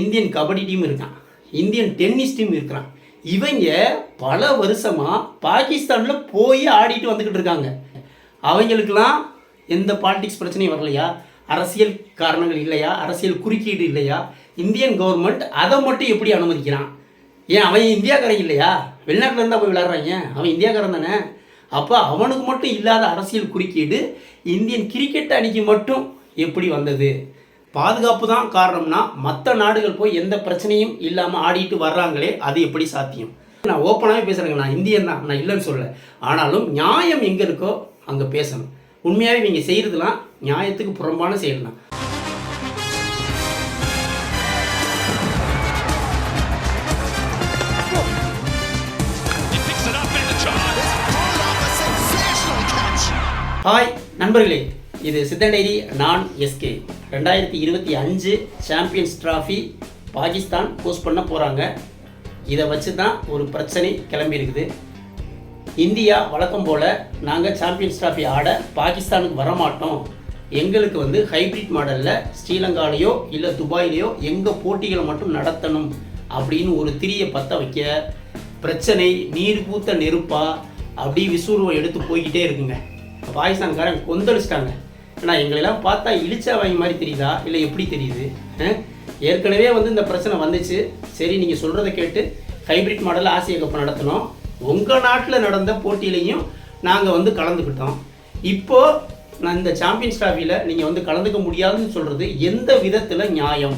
Indian kabaddi team இருக்கான். Indian tennis team இருக்கிறான். இவங்க பல வருஷமாக பாகிஸ்தானில் போய் ஆடிட்டு வந்துக்கிட்டு இருக்காங்க. அவங்களுக்கெல்லாம் எந்த பாலிடிக்ஸ் பிரச்சனையும் வரலையா? அரசியல் காரணங்கள் இல்லையா? அரசியல் குறுக்கீடு இல்லையா? இந்தியன் கவர்மெண்ட் அதை மட்டும் எப்படி அனுமதிக்கிறான்? ஏன் அவன் இந்தியாக்காரன் இல்லையா? வெளிநாட்டில் இருந்தால் போய் விளாட்றாங்க அவன் இந்தியாக்காரன் தானே? அப்போ அவனுக்கு மட்டும் இல்லாத அரசியல் குறுக்கீடு இந்தியன் கிரிக்கெட் அணிக்கு மட்டும் எப்படி வந்தது? பாதுகாப்பு தான் காரணம்னா மற்ற நாடுகள் போய் எந்த பிரச்சனையும் இல்லாமல் ஆடிட்டு வர்றாங்களே அது எப்படி சாத்தியம்? நான் ஓப்பனாகவே பேசுகிறேங்க நான் இந்தியன் தான். நான் இல்லைன்னு சொல்லலை. ஆனாலும் நியாயம் எங்கே இருக்கோ அங்கே பேசணும். உண்மையாகவே நீங்கள் செய்கிறதுலாம் நியாயத்துக்கு புறம்பான செயல் தான். ஹாய் நண்பர்களே. இது சித்தன் நான் எஸ்கே ரெண்டாயிரத்தி இருபத்தி அஞ்சு சாம்பியன்ஸ் ட்ராஃபி பாகிஸ்தான் போஸ்ட் பண்ண போகிறாங்க இதை வச்சு தான் ஒரு பிரச்சனை கிளம்பி இருக்குது. இந்தியா வழக்கம் போல் நாங்கள் சாம்பியன்ஸ் ட்ராஃபி ஆட பாகிஸ்தானுக்கு வரமாட்டோம். எங்களுக்கு வந்து ஹைப்ரிட் மாடலில் ஸ்ரீலங்காலேயோ இல்லை துபாயிலேயோ எங்கள் போட்டிகளை மட்டும் நடத்தணும் அப்படின்னு ஒரு திரியை பற்ற வைக்க பிரச்சனை நீர் பூத்த நெருப்பா அப்படி விசுருவம் எடுத்து போய்கிட்டே இருக்குங்க. பாகிஸ்தான்காரன் கொந்தளிச்சிட்டாங்க. ஆனால் எங்களெல்லாம் பார்த்தா இழிச்சா வாங்கி மாதிரி தெரியுதா? இல்லை எப்படி தெரியுது? ஏற்கனவே வந்து இந்த பிரச்சனை வந்துச்சு. சரி நீங்கள் சொல்கிறத கேட்டு ஹைப்ரிட் மாடல் ஆசிய கப்பை நடத்தினோம். உங்கள் நாட்டில் நடந்த போட்டியிலையும் நாங்கள் வந்து கலந்துக்கிட்டோம். இப்போது நான் இந்த சாம்பியன்ஸ் டிராஃபியில் நீங்கள் வந்து கலந்துக்க முடியாதுன்னு சொல்கிறது எந்த விதத்தில் நியாயம்?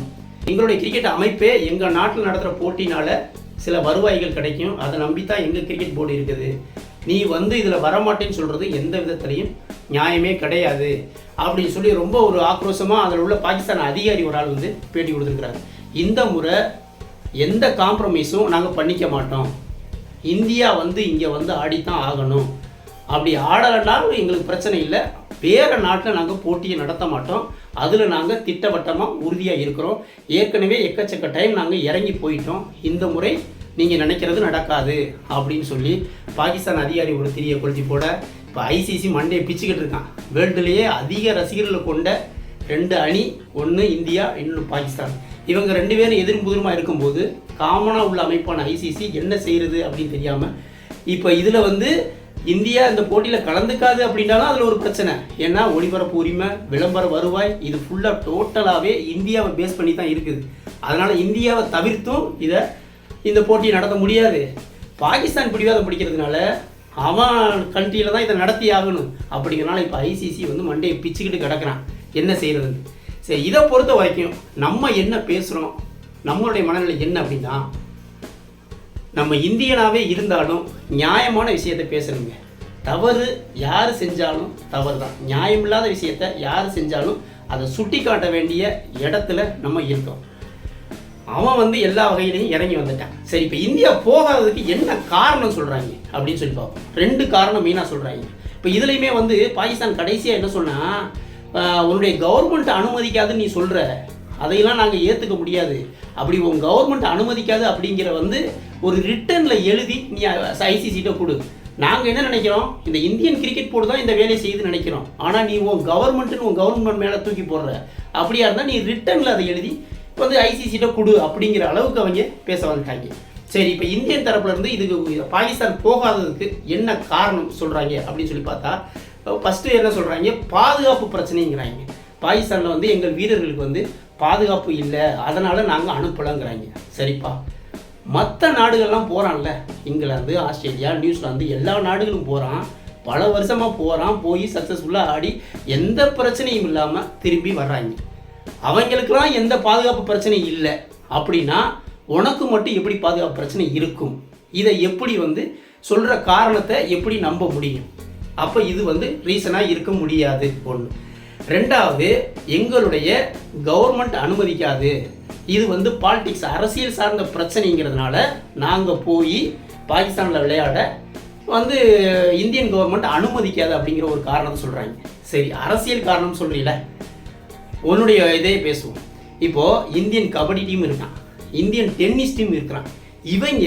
எங்களுடைய கிரிக்கெட் அமைப்பே எங்கள் நாட்டில் நடத்துகிற போட்டினால் சில வருவாய்கள் கிடைக்கும். அதை நம்பி தான் எங்கள் கிரிக்கெட் போர்டு இருக்குது. நீ வந்து இதில் வரமாட்டேன்னு சொல்கிறது எந்த விதத்துலையும் நியாயமே கிடையாது அப்படின்னு சொல்லி ரொம்ப ஒரு ஆக்ரோஷமாக அதில் உள்ள பாகிஸ்தான் அதிகாரி ஒரு ஆள் வந்து பேட்டி கொடுத்துருக்குறாரு. இந்த முறை எந்த காம்ப்ரமைஸும் நாங்கள் பண்ணிக்க மாட்டோம். இந்தியா வந்து இங்கே வந்து ஆடித்தான் ஆகணும். அப்படி ஆடலைனாலும் எங்களுக்கு பிரச்சனை இல்லை. வேறு நாட்டில் நாங்கள் போட்டியை நடத்த மாட்டோம். அதில் நாங்கள் திட்டவட்டமாக உறுதியாக இருக்கிறோம். ஏற்கனவே எக்கச்சக்க டைம் நாங்கள் இறங்கி போயிட்டோம். இந்த முறை நீங்கள் நினைக்கிறது நடக்காது அப்படின்னு சொல்லி பாகிஸ்தான் அதிகாரி ஒரு திரிய கொளுத்தி போட இப்போ ஐசிசி மண்டே பிச்சுக்கிட்டு இருக்கான். வேர்ல்டுலேயே அதிக ரசிகர்களை கொண்ட ரெண்டு அணி ஒன்று இந்தியா இன்னொன்று பாகிஸ்தான். இவங்க ரெண்டு பேரும் எதிர்புதிரமாக இருக்கும்போது காமனாக உள்ள அமைப்பான ஐசிசி என்ன செய்கிறது அப்படின்னு தெரியாமல் இப்போ இதில் வந்து இந்தியா இந்த போட்டியில் கலந்துக்காது அப்படின்னாலும் அதில் ஒரு பிரச்சனை. ஏன்னா ஒளிபரப்பு உரிமை விளம்பர வருவாய் இது ஃபுல்லாக டோட்டலாகவே இந்தியாவை பேஸ் பண்ணி தான் இருக்குது. அதனால் இந்தியாவை தவிர்த்தும் இதை இந்த போட்டியை நடத்த முடியாது. பாகிஸ்தான் பிடிவாதம் பிடிக்கிறதுனால அவன் கண்ட்ரியில் தான் இதை நடத்தி ஆகணும். அப்படிங்கிறனால இப்போ ஐசிசி வந்து மண்டையை பிச்சுக்கிட்டு கிடக்குறான். என்ன செய்கிறதுன்னு சரி இதை பொறுத்த வரைக்கும் நம்ம என்ன பேசுகிறோம் நம்மளுடைய மனநிலை என்ன அப்படின்னா நம்ம இந்தியனாகவே இருந்தாலும் நியாயமான விஷயத்தை பேசணுங்க தவறு யார் செஞ்சாலும் தவறு தான் நியாயமில்லாத விஷயத்த யார் செஞ்சாலும் அதை சுட்டி காட்ட வேண்டிய இடத்துல நம்ம இருக்கோம். அவன் வந்து எல்லா வகையிலையும் இறங்கி வந்துட்டான். சரி இப்போ இந்தியா போகாததுக்கு என்ன காரணம் சொல்கிறாங்க அப்படின்னு சொல்லி பார்ப்போம். ரெண்டு காரணம் மெயினாக சொல்கிறாங்க இப்போ இதுலேயுமே வந்து பாகிஸ்தான் கடைசியாக என்ன சொன்னால் உன்னுடைய கவர்மெண்ட் அனுமதிக்காதுன்னு நீ சொல்கிற அதையெல்லாம் நாங்கள் ஏற்றுக்க முடியாது. அப்படி உன் கவர்மெண்ட் அனுமதிக்காது அப்படிங்கிற வந்து ஒரு ரிட்டனில் எழுதி நீ ஐசிசிட்ட கொடு. நாங்கள் என்ன நினைக்கிறோம்? இந்த இந்தியன் கிரிக்கெட் போர்டு தான் இந்த வேலையை செய்யுதுன்னு நினைக்கிறோம். ஆனால் நீ உன் கவர்மெண்ட்டுன்னு உன் கவர்மெண்ட் மேலே தூக்கி போடுற. அப்படியா இருந்தால் நீ ரிட்டனில் அதை எழுதி வந்து ஐசிசிட்ட கொடு அப்படிங்கிற அளவுக்கு அவங்க பேச வந்துட்டாங்க. சரி இப்போ இந்தியன் தரப்புல இருந்து இதுக்கு பாகிஸ்தான் போகாததுக்கு என்ன காரணம் சொல்கிறாங்க அப்படின்னு சொல்லி பார்த்தா ஃபஸ்ட்டு என்ன சொல்கிறாங்க பாதுகாப்பு பிரச்சனைங்கிறாங்க. பாகிஸ்தானில் வந்து எங்கள் வீரர்களுக்கு வந்து பாதுகாப்பு இல்லை. அதனால் நாங்கள் அனுப்பலைங்கிறாங்க. சரிப்பா. மற்ற நாடுகள்லாம் போகிறான்ல இங்கிலாந்து ஆஸ்திரேலியா நியூசிலாந்து எல்லா நாடுகளும் போகிறான் பல வருஷமாக போகிறான் போய் சக்ஸஸ்ஃபுல்லாக ஆடி எந்த பிரச்சனையும் இல்லாமல் திரும்பி வர்றாங்க. அவங்களுக்கெல்லாம் எந்த பாதுகாப்பு பிரச்சனையும் இல்லை. அப்படின்னா உனக்கு மட்டும் எப்படி பாதுகாப்பு பிரச்சனை இருக்கும்? இதை எப்படி வந்து சொல்கிற காரணத்தை எப்படி நம்ப முடியும்? அப்போ இது வந்து ரீசனாக இருக்க முடியாது ஒன்று ரெண்டாவது எங்களுடைய கவர்மெண்ட் அனுமதிக்காது. இது வந்து பாலிடிக்ஸ் அரசியல் சார்ந்த பிரச்சனைங்கிறதுனால நாங்கள் போய் பாகிஸ்தானில் விளையாட வந்து இந்தியன் கவர்மெண்ட் அனுமதிக்காது அப்படிங்கிற ஒரு காரணத்தை சொல்கிறாங்க சரி அரசியல் காரணம் சொல்கிறீங்களே உன்னுடைய இதே பேசுவோம். இப்போது இந்தியன் கபடி டீம் இருக்கான். இந்தியன் டென்னிஸ் டீம் இருக்கிறான். இவங்க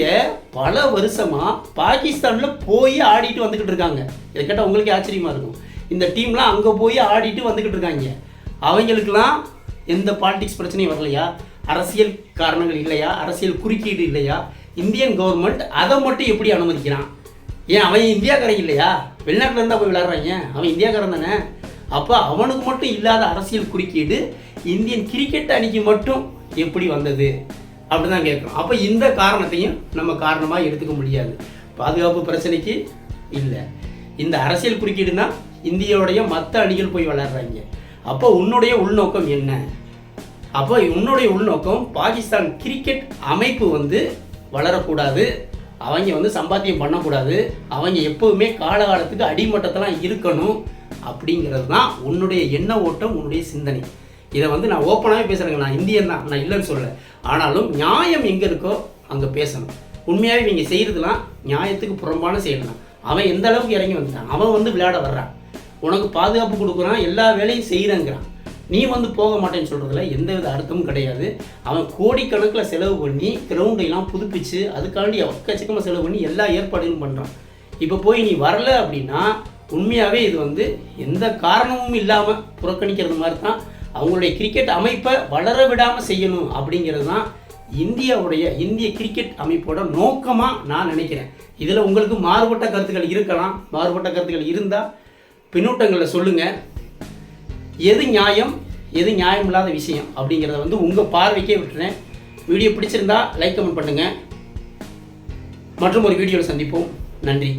பல வருஷமாக பாகிஸ்தானில் போய் ஆடிட்டு வந்துக்கிட்டு இருக்காங்க. இதை கேட்டால் உங்களுக்கே ஆச்சரியமாக இருக்கும். இந்த டீம்லாம் அங்கே போய் ஆடிட்டு வந்துக்கிட்டு இருக்காங்க. அவங்களுக்கெல்லாம் எந்த பாலிடிக்ஸ் பிரச்சனையும் வரலையா? அரசியல் காரணங்கள் இல்லையா? அரசியல் குறுக்கீடு இல்லையா? இந்தியன் கவர்மெண்ட் அதை மட்டும் எப்படி அனுமதிக்கிறான்? ஏன் அவன் இந்தியாக்காரன் இல்லையா? வெளிநாட்டில் இருந்தால் போய் விளாட்றாங்க அவன் இந்தியாக்காரன் தானே? அப்போ அவனுக்கு மட்டும் இல்லாத அரசியல் குறுக்கீடு இந்தியன் கிரிக்கெட் அணிக்கு மட்டும் எப்படி வந்தது? அப்படி தான் கேட்குறோம். அப்போ இந்த காரணத்தையும் நம்ம காரணமாக எடுத்துக்க முடியாது. பாதுகாப்பு பிரச்சனைக்கு இல்லை. இந்த அரசியல் குறுக்கீடுனா இந்தியாவுடைய மற்ற அணிகள் போய் விளையாடுறாங்க. அப்போ உன்னுடைய உள்நோக்கம் என்ன? அப்போ உன்னுடைய உள்நோக்கம் பாகிஸ்தான் கிரிக்கெட் அமைப்பு வந்து வளரக்கூடாது. அவங்க வந்து சம்பாத்தியம் பண்ணக்கூடாது. அவங்க எப்போவுமே காலகாலத்துக்கு அடிமட்டத்தெல்லாம் இருக்கணும். அப்படிங்கிறது தான் உன்னுடைய எண்ண ஓட்டம் உன்னுடைய சிந்தனை. இதை வந்து நான் ஓப்பனாகவே பேசுகிறேங்க நான் இந்தியன் தான். நான் இல்லைன்னு சொல்லலை. ஆனாலும் நியாயம் எங்கே இருக்கோ அங்கே பேசணும். உண்மையாகவே இவங்க செய்கிறதுலாம் நியாயத்துக்கு புறம்பான செய்யலாம் அவன் எந்த அளவுக்கு இறங்கி வந்துட்டான்? அவன் வந்து விளையாட வர்றான். உனக்கு பாதுகாப்பு கொடுக்குறான் எல்லா வேலையும் செய்கிறேங்கிறான் நீ வந்து போக மாட்டேன்னு சொல்கிறதுல எந்த வித அர்த்தமும் கிடையாது. அவன் கோடிக்கணக்கில் செலவு பண்ணி கிரவுண்டையெல்லாம் புதுப்பிச்சு அதுக்காண்டி எக்கச்சக்கமாக செலவு பண்ணி எல்லா ஏற்பாடுகளும் பண்ணுறான் இப்போ போய் நீ வரல அப்படின்னா உண்மையாகவே இது வந்து எந்த காரணமும் இல்லாமல் புறக்கணிக்கிறது மாதிரி தான் அவங்களுடைய கிரிக்கெட் அமைப்பை வளர விடாமல் செய்யணும் அப்படிங்கிறது தான் இந்தியாவுடைய இந்திய கிரிக்கெட் அமைப்போட நோக்கமாக நான் நினைக்கிறேன். இதில் உங்களுக்கு மாறுபட்ட கருத்துக்கள் இருக்கலாம். மாறுபட்ட கருத்துக்கள் இருந்தால் பின்னூட்டங்களை சொல்லுங்கள் எது நியாயம் எது நியாயம் இல்லாத விஷயம் அப்படிங்கிறத வந்து உங்கள் பார்வைக்கே விட்டுறேன். வீடியோ பிடிச்சிருந்தா லைக் கமெண்ட் பண்ணுங்கள் மற்றும் ஒரு வீடியோவில் சந்திப்போம். நன்றி.